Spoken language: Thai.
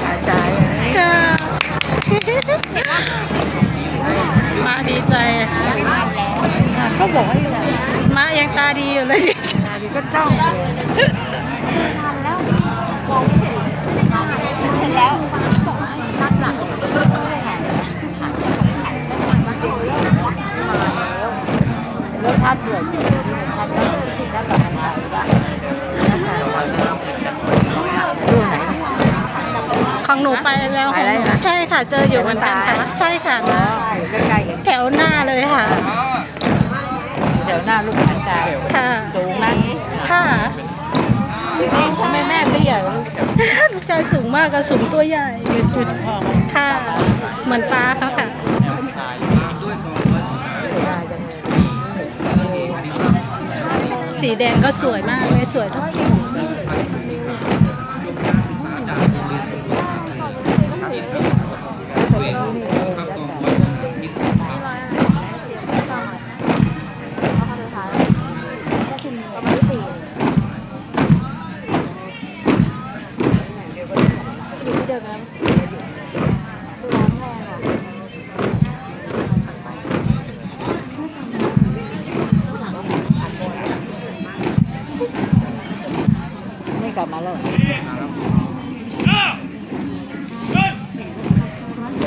ขาใจค่ะมาดีใจ ก็บอกว่ามายังตาดีอยู่เลยดิตาดีก็จ้องทำแล้วมองไม่เห็นเห็นแล้วบอกว่ารักหลักรสชาติเดือดอยู่รสชาติรสชาติแบบไหนบ้าง ของหนูไปแล้วไปแล้วเหรอใช่ค่ะ เจออยู่เหมือนกันค่ะ ใช่ค่ะอ๋ออยู่ใกล้ๆกันแถวหน้าเลยค่ะ เดี๋ยวหน้าลูกหลานชายค่ะ สูงนะค่ะ ทำไมแม่เตี้ยลูกลูกชายสูงมากก็สูงตัวใหญ่อยู่จุดค่ะ เหมือนป้าเขาค่ะสีแดงก็สวยมากเลยสวยทุกสี ไม่กลับมาแล้ว